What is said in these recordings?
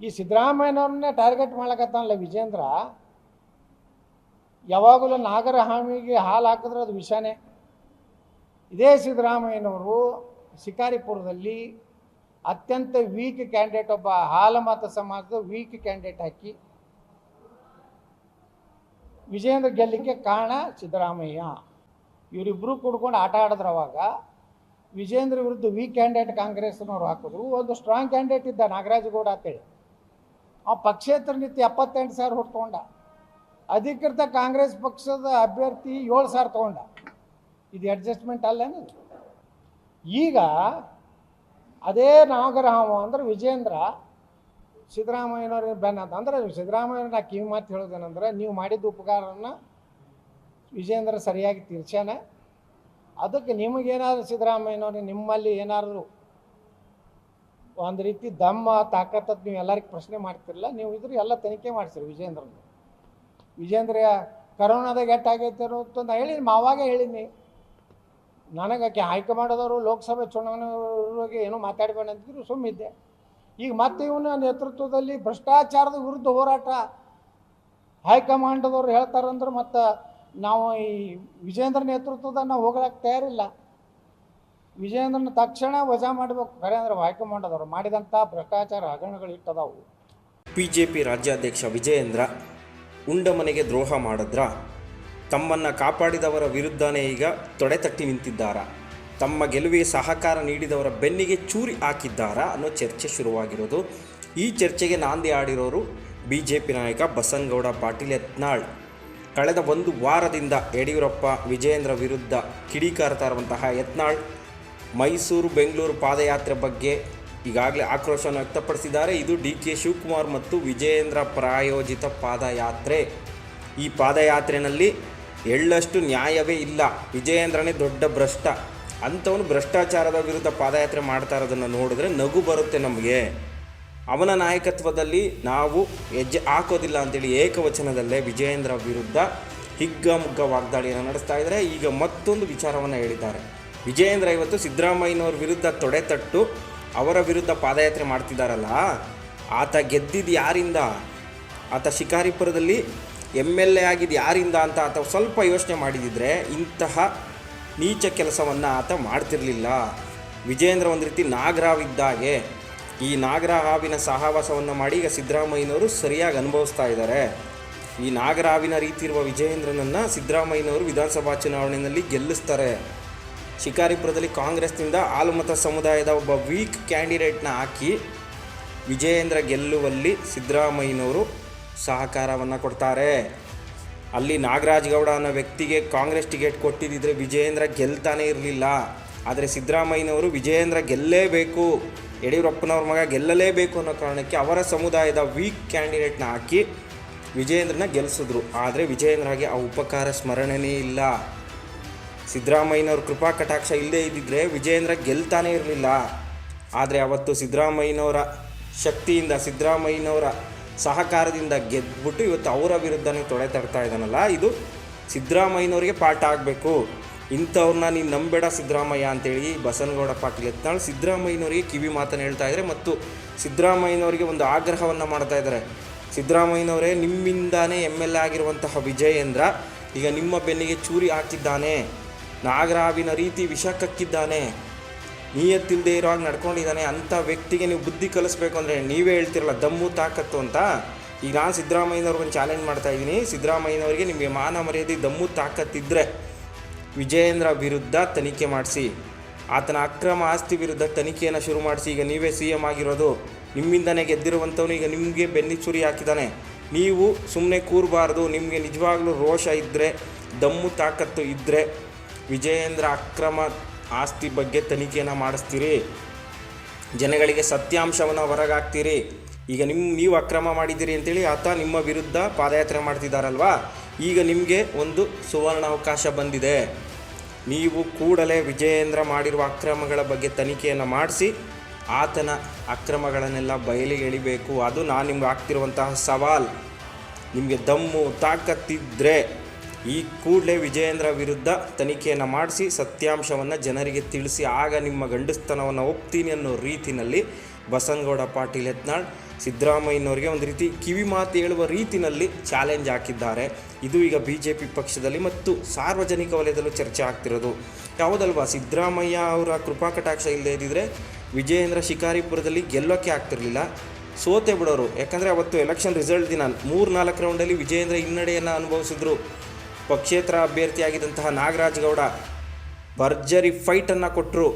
ಈ ಸಿದ್ದರಾಮಯ್ಯನವ್ರನ್ನೇ ಟಾರ್ಗೆಟ್ ಮಾಡ್ಲಕತ್ತಾನಲ್ಲ ವಿಜೇಂದ್ರ, ಯಾವಾಗಲೂ ನಾಗರ ಹಾಮಿಗೆ ಹಾಲು ಹಾಕಿದ್ರೆ ಅದು ವಿಷಾನೇ. ಇದೇ ಸಿದ್ದರಾಮಯ್ಯನವರು ಶಿಕಾರಿಪುರದಲ್ಲಿ ಅತ್ಯಂತ ವೀಕ್ ಕ್ಯಾಂಡಿಡೇಟ್ ಒಬ್ಬ ಹಾಲಮತ ಸಮಾಜದ ವೀಕ್ ಕ್ಯಾಂಡಿಡೇಟ್ ಹಾಕಿ ವಿಜೇಂದ್ರ ಗೆಲ್ಲಕ್ಕೆ ಕಾರಣ ಸಿದ್ದರಾಮಯ್ಯ. ಇವರಿಬ್ಬರು ಕೂಡ್ಕೊಂಡು ಆಟ ಆಡಿದ್ರು ಅವಾಗ ವಿಜೇಂದ್ರ ವಿರುದ್ಧ ವೀಕ್ ಕ್ಯಾಂಡಿಡೇಟ್ ಕಾಂಗ್ರೆಸ್ನವ್ರು ಹಾಕಿದ್ರು. ಒಂದು ಸ್ಟ್ರಾಂಗ್ ಕ್ಯಾಂಡಿಡೇಟ್ ಇದ್ದ ನಾಗರಾಜ್ ಗೌಡ ಅಂತೇಳಿ. ಆ ಪಕ್ಷೇತರ ನೀತಿ ಎಪ್ಪತ್ತೆಂಟು ಸಾವಿರ ಹೊಟ್ಟು ತೊಗೊಂಡ. ಅಧಿಕೃತ ಕಾಂಗ್ರೆಸ್ ಪಕ್ಷದ ಅಭ್ಯರ್ಥಿ ಏಳು ಸಾವಿರ ತೊಗೊಂಡ. ಇದು ಅಡ್ಜಸ್ಟ್ಮೆಂಟ್ ಅಲ್ಲೇನು ಈಗ ಅದೇ ನಾಗರಾಮ ಅಂದ್ರೆ ವಿಜೇಂದ್ರ ಸಿದ್ದರಾಮಯ್ಯನವ್ರಿಗೆ ಬೆನ್ನ ಅಂತ ಅಂದ್ರೆ ನಾ ಕಿವಿ ಮಾತು ಹೇಳೋದೇನಂದ್ರೆ ನೀವು ಮಾಡಿದ ಉಪಕಾರನ ವಿಜೇಂದ್ರ ಸರಿಯಾಗಿ ತೀರ್ಸ್ಯಾನ ಅದಕ್ಕೆ ನಿಮಗೇನಾದ್ರು ಸಿದ್ದರಾಮಯ್ಯನವ್ರಿಗೆ ನಿಮ್ಮಲ್ಲಿ ಏನಾದರೂ ಒಂದು ರೀತಿ ದಮ್ಮ ತಾಕತ್ತದ್ದು ನೀವು ಎಲ್ಲರಿಗೂ ಪ್ರಶ್ನೆ ಮಾಡ್ತಿರಲ್ಲ ನೀವು ಇದ್ರ ಎಲ್ಲ ತನಿಖೆ ಮಾಡಿಸಿರಿ ವಿಜೇಂದ್ರನ. ವಿಜೇಂದ್ರ, ಕರೋನಾದಾಗ ಎಟ್ಟಾಗೈತೆ ಆಗೈತೆ ನಾ ಹೇಳಿನಿ ಮಾವಾಗೆ ಹೇಳಿನಿ ನನಗೆ ಆಕೆ ಹೈಕಮಾಂಡದವರು, ಲೋಕಸಭೆ ಚುನಾವಣೆಗೆ ಏನೋ ಮಾತಾಡ್ಬೇಡ ಅಂತಿದ್ರು, ಸುಮ್ಮಿದ್ದೆ. ಈಗ ಮತ್ತೆ ಇವನ ನೇತೃತ್ವದಲ್ಲಿ ಭ್ರಷ್ಟಾಚಾರದ ವಿರುದ್ಧ ಹೋರಾಟ ಹೈಕಮಾಂಡದವ್ರು ಹೇಳ್ತಾರಂದ್ರೆ, ಮತ್ತು ನಾವು ಈ ವಿಜೇಂದ್ರ ನೇತೃತ್ವದ ನಾವು ಹೋಗ್ಲಾಕೆ ತಯಾರಿಲ್ಲ. ವಿಜೇಂದ್ರನ ತಕ್ಷಣ ವಜಾ ಮಾಡಬೇಕು. ಖರೆ ಅಂದ್ರೆ ಹೈಕಮಾಂಡದವ್ರು ಮಾಡಿದಂಥ ಭ್ರಷ್ಟಾಚಾರ ಹಗರಣಗಳು ಜೆ ಪಿ ರಾಜ್ಯಾಧ್ಯಕ್ಷ ವಿಜಯೇಂದ್ರ ಉಂಡ ಮನೆಗೆ ದ್ರೋಹ ಮಾಡಿದ್ರ? ತಮ್ಮನ್ನು ಕಾಪಾಡಿದವರ ವಿರುದ್ಧನೇ ಈಗ ತೊಡೆತಟ್ಟಿ ನಿಂತಿದ್ದಾರಾ? ತಮ್ಮ ಗೆಲುವಿಗೆ ಸಹಕಾರ ನೀಡಿದವರ ಬೆನ್ನಿಗೆ ಚೂರಿ ಹಾಕಿದ್ದಾರಾ ಅನ್ನೋ ಚರ್ಚೆ ಶುರುವಾಗಿರೋದು. ಈ ಚರ್ಚೆಗೆ ನಾಂದಿ ಆಡಿರೋರು ಬಿ ಜೆ ಪಿ ನಾಯಕ ಬಸನಗೌಡ, ಪಾಟೀಲ್ ಯತ್ನಾಳ್. ಕಳೆದ ಒಂದು ವಾರದಿಂದ ಯಡಿಯೂರಪ್ಪ, ವಿಜಯೇಂದ್ರ ವಿರುದ್ಧ ಕಿಡಿಕಾರ್ತಾ ಇರುವಂತಹ ಯತ್ನಾಳ್ ಮೈಸೂರು ಬೆಂಗಳೂರು ಪಾದಯಾತ್ರೆ ಬಗ್ಗೆ ಈಗಾಗಲೇ ಆಕ್ರೋಶವನ್ನು ವ್ಯಕ್ತಪಡಿಸಿದ್ದಾರೆ. ಇದು ಡಿ ಕೆ ಶಿವಕುಮಾರ್ ಮತ್ತು ವಿಜಯೇಂದ್ರ ಪ್ರಾಯೋಜಿತ ಪಾದಯಾತ್ರೆ. ಈ ಪಾದಯಾತ್ರೆಯಲ್ಲಿ ಎಳ್ಳಷ್ಟು ನ್ಯಾಯವೇ ಇಲ್ಲ. ವಿಜಯೇಂದ್ರನೇ ದೊಡ್ಡ ಭ್ರಷ್ಟ. ಅಂಥವನು ಭ್ರಷ್ಟಾಚಾರದ ವಿರುದ್ಧ ಪಾದಯಾತ್ರೆ ಮಾಡ್ತಾ ಇರೋದನ್ನು ನೋಡಿದ್ರೆ ನಗು ಬರುತ್ತೆ ನಮಗೆ. ಅವನ ನಾಯಕತ್ವದಲ್ಲಿ ನಾವು ಹೆಜ್ಜೆ ಹಾಕೋದಿಲ್ಲ ಅಂತೇಳಿ ಏಕವಚನದಲ್ಲೇ ವಿಜಯೇಂದ್ರ ವಿರುದ್ಧ ಹಿಗ್ಗಮುಗ್ಗ ವಾಗ್ದಾಳಿಯನ್ನು ನಡೆಸ್ತಾ ಇದ್ದಾರೆ. ಈಗ ಮತ್ತೊಂದು ವಿಚಾರವನ್ನು ಹೇಳಿದ್ದಾರೆ. ವಿಜಯೇಂದ್ರ ಇವತ್ತು ಸಿದ್ದರಾಮಯ್ಯನವ್ರ ವಿರುದ್ಧ ತೊಡೆ ತಟ್ಟು ಅವರ ವಿರುದ್ಧ ಪಾದಯಾತ್ರೆ ಮಾಡ್ತಿದ್ದಾರಲ್ಲ ಆತ ಗೆದ್ದಿದ್ದು ಯಾರಿಂದ? ಆತ ಶಿಕಾರಿಪುರದಲ್ಲಿ ಎಂ ಎಲ್ ಎ ಆಗಿದ್ದು ಯಾರಿಂದ ಅಂತ ಆತ ಸ್ವಲ್ಪ ಯೋಚನೆ ಮಾಡಿದಿದ್ರೆ ಇಂತಹ ನೀಚ ಕೆಲಸವನ್ನು ಆತ ಮಾಡ್ತಿರಲಿಲ್ಲ. ವಿಜಯೇಂದ್ರ ಒಂದು ರೀತಿ ನಾಗರಾವಿದ್ದಾಗೆ ಈ ನಾಗರ ಹಾವಿನ ಸಹವಾಸವನ್ನು ಮಾಡಿ ಈಗ ಸಿದ್ದರಾಮಯ್ಯನವರು ಸರಿಯಾಗಿ ಅನುಭವಿಸ್ತಾ ಇದ್ದಾರೆ ಈ ನಾಗರಾವಿನ ರೀತಿ ಇರುವ ವಿಜಯೇಂದ್ರನನ್ನು ಸಿದ್ದರಾಮಯ್ಯನವರು ವಿಧಾನಸಭಾ ಚುನಾವಣೆಯಲ್ಲಿ ಗೆಲ್ಲಿಸ್ತಾರೆ. ಶಿಕಾರಿಪುರದಲ್ಲಿ ಕಾಂಗ್ರೆಸ್ನಿಂದ ಆಲುಮತ ಸಮುದಾಯದ ಒಬ್ಬ ವೀಕ್ ಕ್ಯಾಂಡಿಡೇಟ್ನ ಹಾಕಿ ವಿಜಯೇಂದ್ರ ಗೆಲ್ಲುವಲ್ಲಿ ಸಿದ್ದರಾಮಯ್ಯನವರು ಸಹಕಾರವನ್ನು ಕೊಡ್ತಾರೆ. ಅಲ್ಲಿ ನಾಗರಾಜ್ ಗೌಡ ಅನ್ನೋ ವ್ಯಕ್ತಿಗೆ ಕಾಂಗ್ರೆಸ್ ಟಿಕೆಟ್ ಕೊಟ್ಟಿದ್ದಿದ್ರೆ ವಿಜಯೇಂದ್ರ ಗೆಲ್ತಾನೆ ಇರಲಿಲ್ಲ. ಆದರೆ ಸಿದ್ದರಾಮಯ್ಯನವರು ವಿಜಯೇಂದ್ರ ಗೆಲ್ಲೇಬೇಕು, ಯಡಿಯೂರಪ್ಪನವ್ರ ಮಗ ಗೆಲ್ಲಲೇಬೇಕು ಅನ್ನೋ ಕಾರಣಕ್ಕೆ ಅವರ ಸಮುದಾಯದ ವೀಕ್ ಕ್ಯಾಂಡಿಡೇಟ್ನ ಹಾಕಿ ವಿಜಯೇಂದ್ರನ ಗೆಲ್ಲಿಸಿದ್ರು ಆದರೆ ವಿಜಯೇಂದ್ರಗೆ ಆ ಉಪಕಾರ ಸ್ಮರಣೆಯೇ ಇಲ್ಲ. ಸಿದ್ದರಾಮಯ್ಯನವ್ರ ಕೃಪಾ ಕಟಾಕ್ಷ ಇಲ್ಲದೇ ಇದ್ದಿದ್ದರೆ ವಿಜಯೇಂದ್ರ ಗೆಲ್ತಾನೇ ಇರಲಿಲ್ಲ. ಆದರೆ ಅವತ್ತು ಸಿದ್ದರಾಮಯ್ಯನವರ ಶಕ್ತಿಯಿಂದ, ಸಿದ್ದರಾಮಯ್ಯನವರ ಸಹಕಾರದಿಂದ ಗೆದ್ದುಬಿಟ್ಟು ಇವತ್ತು ಅವರ ವಿರುದ್ಧನೇ ತೊಡೆ ತರ್ತಾ ಇದ್ದಾನಲ್ಲ, ಇದು ಸಿದ್ದರಾಮಯ್ಯನವ್ರಿಗೆ ಪಾಠ ಆಗಬೇಕು. ಇಂಥವ್ರನ್ನ ನೀನು ನಂಬೇಡ ಸಿದ್ದರಾಮಯ್ಯ ಅಂತೇಳಿ ಬಸನಗೌಡ ಪಾಟೀಲ್ ಯತ್ನಾಳ್ ಸಿದ್ದರಾಮಯ್ಯನವರಿಗೆ ಕಿವಿ ಮಾತನ್ನು ಹೇಳ್ತಾ ಇದ್ದಾರೆ ಮತ್ತು ಸಿದ್ದರಾಮಯ್ಯನವರಿಗೆ ಒಂದು ಆಗ್ರಹವನ್ನು ಮಾಡ್ತಾ ಇದ್ದಾರೆ. ಸಿದ್ದರಾಮಯ್ಯನವರೇ, ನಿಮ್ಮಿಂದಾನೇ ಎಂ ಎಲ್ ಎ ಆಗಿರುವಂತಹ ವಿಜಯೇಂದ್ರ ಈಗ ನಿಮ್ಮ ಬೆನ್ನಿಗೆ ಚೂರಿ ಹಾಕಿದ್ದಾನೆ. ನಾಗರಾವಿನ ರೀತಿ ವಿಷ ಕಕ್ಕಿದ್ದಾನೆ ನೀಯತ್ತಿಲ್ಲದೆ ಇರೋವಾಗ ನಡ್ಕೊಂಡಿದ್ದಾನೆ. ಅಂಥ ವ್ಯಕ್ತಿಗೆ ನೀವು ಬುದ್ಧಿ ಕಲಿಸ್ಬೇಕು ಅಂದರೆ ನೀವೇ ಹೇಳ್ತಿರಲ್ಲ, ದಮ್ಮು ತಾಕತ್ತು ಅಂತ. ಈಗ ನಾನು ಸಿದ್ದರಾಮಯ್ಯನವ್ರಿಗೊಂದು ಚಾಲೆಂಜ್ ಮಾಡ್ತಾ ಇದ್ದೀನಿ. ಸಿದ್ದರಾಮಯ್ಯನವರಿಗೆ ನಿಮಗೆ ಮಾನ ಮರ್ಯಾದೆ, ದಮ್ಮು ತಾಕತ್ತಿದ್ದರೆ ವಿಜಯೇಂದ್ರ ವಿರುದ್ಧ ತನಿಖೆ ಮಾಡಿಸಿ. ಆತನ ಅಕ್ರಮ ಆಸ್ತಿ ವಿರುದ್ಧ ತನಿಖೆಯನ್ನು ಶುರು ಮಾಡಿಸಿ. ಈಗ ನೀವೇ ಸಿ ಎಂ ಆಗಿರೋದು. ನಿಮ್ಮಿಂದನೇ ಗೆದ್ದಿರುವಂಥವನು ಈಗ ನಿಮಗೆ ಬೆನ್ನಿ ಚುರಿ ಹಾಕಿದ್ದಾನೆ. ನೀವು ಸುಮ್ಮನೆ ಕೂರಬಾರ್ದು. ನಿಮಗೆ ನಿಜವಾಗ್ಲೂ ರೋಷ ಇದ್ದರೆ ದಮ್ಮು ತಾಕತ್ತು ಇದ್ದರೆ ವಿಜಯೇಂದ್ರ ಅಕ್ರಮ ಆಸ್ತಿ ಬಗ್ಗೆ ತನಿಖೆಯನ್ನು ಮಾಡಿಸ್ತೀರಿ? ಜನಗಳಿಗೆ ಸತ್ಯಾಂಶವನ್ನು ಹೊರಗಾಕ್ತೀರಿ? ಈಗ ನಿಮ್ಮ ನೀವು ಅಕ್ರಮ ಮಾಡಿದ್ದೀರಿ ಅಂತೇಳಿ ಆತ ನಿಮ್ಮ ವಿರುದ್ಧ ಪಾದಯಾತ್ರೆ ಮಾಡ್ತಿದ್ದಾರಲ್ವಾ? ಈಗ ನಿಮಗೆ ಒಂದು ಸುವರ್ಣ ಅವಕಾಶ ಬಂದಿದೆ. ನೀವು ಕೂಡಲೇ ವಿಜಯೇಂದ್ರ ಮಾಡಿರುವ ಅಕ್ರಮಗಳ ಬಗ್ಗೆ ತನಿಖೆಯನ್ನು ಮಾಡಿಸಿ, ಆತನ ಅಕ್ರಮಗಳನ್ನೆಲ್ಲ ಬಯಲಿಗೆ ಎಳಿಬೇಕು. ಅದು ನಾನು ನಿಮ್ಗೆ ಆಗ್ತಿರುವಂತಹ ಸವಾಲ್. ನಿಮಗೆ ದಮ್ಮು ತಾಕತ್ತಿದ್ದರೆ ಈ ಕೂಡಲೇ ವಿಜಯೇಂದ್ರ ವಿರುದ್ಧ ತನಿಖೆಯನ್ನು ಮಾಡಿಸಿ ಸತ್ಯಾಂಶವನ್ನು ಜನರಿಗೆ ತಿಳಿಸಿ ಆಗ ನಿಮ್ಮ ಗಂಡಸ್ತನವನ್ನು ಒಪ್ತೀನಿ ಅನ್ನೋ ರೀತಿಯಲ್ಲಿ ಬಸನಗೌಡ ಪಾಟೀಲ್ ಯತ್ನಾಳ್, ಸಿದ್ದರಾಮಯ್ಯನವರಿಗೆ ಒಂದು ರೀತಿ ಕಿವಿ ಮಾತು ಹೇಳುವ ರೀತಿಯಲ್ಲಿ ಚಾಲೆಂಜ್ ಹಾಕಿದ್ದಾರೆ. ಇದು ಈಗ ಬಿ ಜೆ ಪಿ ಪಕ್ಷದಲ್ಲಿ ಮತ್ತು ಸಾರ್ವಜನಿಕ ವಲಯದಲ್ಲೂ ಚರ್ಚೆ ಆಗ್ತಿರೋದು. ಯಾವುದಲ್ವಾ? ಸಿದ್ದರಾಮಯ್ಯ ಅವರ ಕೃಪಾ ಕಟಾಕ್ಷ ಇಲ್ಲದೆ ಇದ್ದಿದ್ರೆ ವಿಜಯೇಂದ್ರ ಶಿಕಾರಿಪುರದಲ್ಲಿ ಗೆಲ್ಲೋಕ್ಕೆ ಆಗ್ತಿರಲಿಲ್ಲ. ಸೋತೆ ಬಿಡೋರು. ಯಾಕಂದರೆ ಅವತ್ತು ಎಲೆಕ್ಷನ್ ರಿಸಲ್ಟ್ ದಿನ ಮೂರು ನಾಲ್ಕು ರೌಂಡಲ್ಲಿ ವಿಜಯೇಂದ್ರ ಹಿನ್ನಡೆಯನ್ನು ಅನುಭವಿಸಿದ್ರು. ಪಕ್ಷೇತರ ಅಭ್ಯರ್ಥಿಯಾಗಿದ್ದಂತಹ ನಾಗರಾಜ್ ಗೌಡ ಭರ್ಜರಿ ಫೈಟನ್ನು ಕೊಟ್ಟರು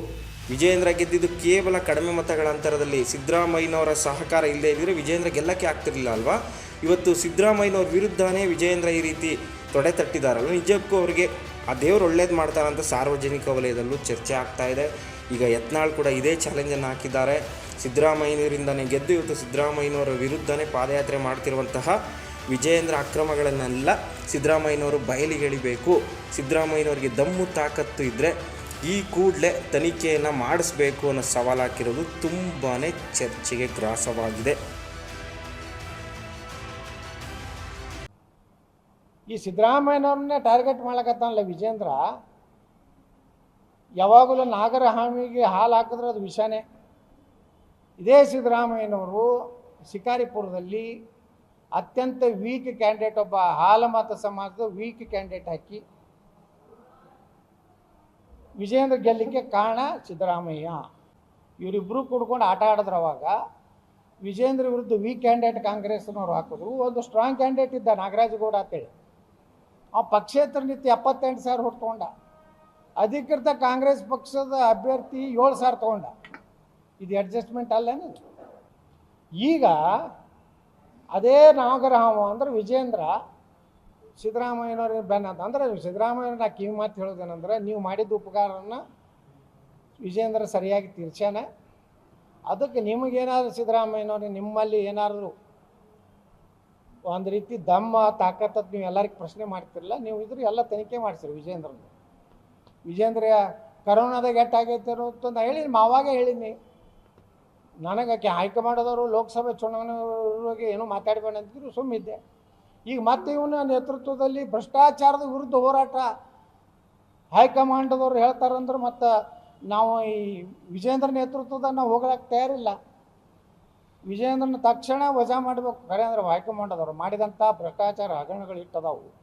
ವಿಜಯೇಂದ್ರ ಗೆದ್ದಿದ್ದು ಕೇವಲ ಕಡಿಮೆ ಮತಗಳ ಅಂತರದಲ್ಲಿ ಸಿದ್ದರಾಮಯ್ಯನವರ ಸಹಕಾರ ಇಲ್ಲದೇ ಇದ್ದರೆ ವಿಜೇಂದ್ರ ಗೆಲ್ಲಕ್ಕೆ ಆಗ್ತಿರಲಿಲ್ಲ ಅಲ್ವಾ? ಇವತ್ತು ಸಿದ್ದರಾಮಯ್ಯನವ್ರ ವಿರುದ್ಧನೇ ವಿಜಯೇಂದ್ರ ಈ ರೀತಿ ತೊಡೆ ತಟ್ಟಿದ್ದಾರಲ್ಲ ನಿಜಕ್ಕೂ ಅವರಿಗೆ ಆ ದೇವರು ಒಳ್ಳೇದು ಮಾಡ್ತಾರಂತ ಸಾರ್ವಜನಿಕ ವಲಯದಲ್ಲೂ ಚರ್ಚೆ ಆಗ್ತಾ ಇದೆ. ಈಗ ಯತ್ನಾಳ್ ಕೂಡ ಇದೇ ಚಾಲೆಂಜನ್ನು ಹಾಕಿದ್ದಾರೆ. ಸಿದ್ದರಾಮಯ್ಯನವರಿಂದನೇ ಗೆದ್ದು ಇವತ್ತು ಸಿದ್ದರಾಮಯ್ಯನವರ ವಿರುದ್ಧನೇ ಪಾದಯಾತ್ರೆ ಮಾಡ್ತಿರುವಂತಹ ವಿಜಯೇಂದ್ರ ಅಕ್ರಮಗಳನ್ನೆಲ್ಲ ಸಿದ್ದರಾಮಯ್ಯನವರು ಬಯಲಿಗೆ ಎಳಿಬೇಕು. ಸಿದ್ದರಾಮಯ್ಯನವರಿಗೆ ದಮ್ಮು ತಾಕತ್ತು ಇದ್ದರೆ ಈ ಕೂಡಲೇ ತನಿಖೆಯನ್ನು ಮಾಡಿಸ್ಬೇಕು ಅನ್ನೋ ಸವಾಲು ಹಾಕಿರೋದು ತುಂಬಾ ಚರ್ಚೆಗೆ ಗ್ರಾಸವಾಗಿದೆ. ಈ ಸಿದ್ದರಾಮಯ್ಯನವ್ರನ್ನೇ ಟಾರ್ಗೆಟ್ ಮಾಡಕತ್ತಾನಲ್ಲ ವಿಜೇಂದ್ರ ಯಾವಾಗಲೂ ನಾಗರ ಹಾಮಿಗೆ ಹಾಲು ಹಾಕಿದ್ರೆ ಅದು ವಿಷನೇ. ಇದೇ ಸಿದ್ದರಾಮಯ್ಯನವರು ಶಿಕಾರಿಪುರದಲ್ಲಿ ಅತ್ಯಂತ ವೀಕ್ ಕ್ಯಾಂಡಿಡೇಟ್ ಒಬ್ಬ ಹಾಲಮತ ಸಮಾಜದ ವೀಕ್ ಕ್ಯಾಂಡಿಡೇಟ್ ಹಾಕಿ ವಿಜೇಂದ್ರ ಗೆಲ್ಲಿಕ್ಕೆ ಕಾರಣ ಸಿದ್ದರಾಮಯ್ಯ. ಇವರಿಬ್ಬರು ಕೂಡ್ಕೊಂಡು ಆಟ ಆಡಿದ್ರು ಅವಾಗ. ವಿಜೇಂದ್ರ ವಿರುದ್ಧ ವೀಕ್ ಕ್ಯಾಂಡಿಡೇಟ್ ಕಾಂಗ್ರೆಸ್ನವ್ರು ಹಾಕಿದ್ರು. ಒಂದು ಸ್ಟ್ರಾಂಗ್ ಕ್ಯಾಂಡಿಡೇಟ್ ಇದ್ದ ನಾಗರಾಜ್ ಗೌಡ ಅಂತೇಳಿ. ಆ ಪಕ್ಷೇತರ ನಿತ್ಯ ಎಪ್ಪತ್ತೆಂಟು ಸಾವಿರ ಹೊಟ್ಟು ತೊಗೊಂಡ. ಅಧಿಕೃತ ಕಾಂಗ್ರೆಸ್ ಪಕ್ಷದ ಅಭ್ಯರ್ಥಿ ಏಳು ಸಾವಿರ ತೊಗೊಂಡ. ಇದು ಅಡ್ಜಸ್ಟ್ಮೆಂಟ್ ಅಲ್ಲೇನು? ಈಗ ಅದೇ ನಾಗರಹಾವ ಅಂದ್ರೆ ವಿಜೇಂದ್ರ ಸಿದ್ದರಾಮಯ್ಯನವ್ರಿಗೆ ಬೆನ್ನ ಅಂತ? ಅಂದ್ರೆ ಸಿದ್ದರಾಮಯ್ಯನ ನಾ ಕಿವಿ ಮಾತು ಹೇಳೋದೇನಂದ್ರೆ, ನೀವು ಮಾಡಿದ ಉಪಕಾರನ ವಿಜೇಂದ್ರ ಸರಿಯಾಗಿ ತೀರ್ಸ್ಯಾನ. ಅದಕ್ಕೆ ನಿಮಗೇನಾದರೂ ಸಿದ್ದರಾಮಯ್ಯನವ್ರಿಗೆ ನಿಮ್ಮಲ್ಲಿ ಏನಾದರೂ ಒಂದು ರೀತಿ ದಮ್ಮ ತಾಕತ್ತ ನೀವು ಎಲ್ಲರಿಗೂ ಪ್ರಶ್ನೆ ಮಾಡ್ತಿರಲ್ಲ ನೀವು ಇದ್ರ ಎಲ್ಲ ತನಿಖೆ ಮಾಡಿಸಿರಿ ವಿಜೇಂದ್ರನ ವಿಜೇಂದ್ರ ಕರೋನಾದಾಗ ಎಟ್ಟಾಗೈತೆ ನಾ ಹೇಳಿ ಮಾವಾಗೆ ಹೇಳಿನಿ. ನನಗೆ ಆಕೆ ಮಾಡಿದವರು ಲೋಕಸಭೆ ಚುನಾವಣೆ ಏನೋ ಮಾತಾಡಬೇಡ ಅಂತಿದ್ರು, ಸುಮ್ಮಿದ್ದೆ. ಈಗ ಮತ್ತೆ ಇವನ ನೇತೃತ್ವದಲ್ಲಿ ಭ್ರಷ್ಟಾಚಾರದ ವಿರುದ್ಧ ಹೋರಾಟ ಹೈಕಮಾಂಡದವ್ರು ಹೇಳ್ತಾರಂದ್ರೆ ಮತ್ತು ನಾವು ಈ ವಿಜೇಂದ್ರ ನೇತೃತ್ವದ ನಾವು ಹೋಗ್ಲಿಕ್ಕೆ ತಯಾರಿಲ್ಲ. ವಿಜೇಂದ್ರನ ತಕ್ಷಣ ವಜಾ ಮಾಡಬೇಕು. ಖರೆ ಅಂದ್ರೆ ಹೈಕಮಾಂಡದವ್ರು ಮಾಡಿದಂಥ ಭ್ರಷ್ಟಾಚಾರ ಹಗರಣಗಳು ಇಟ್ಟದಾವು.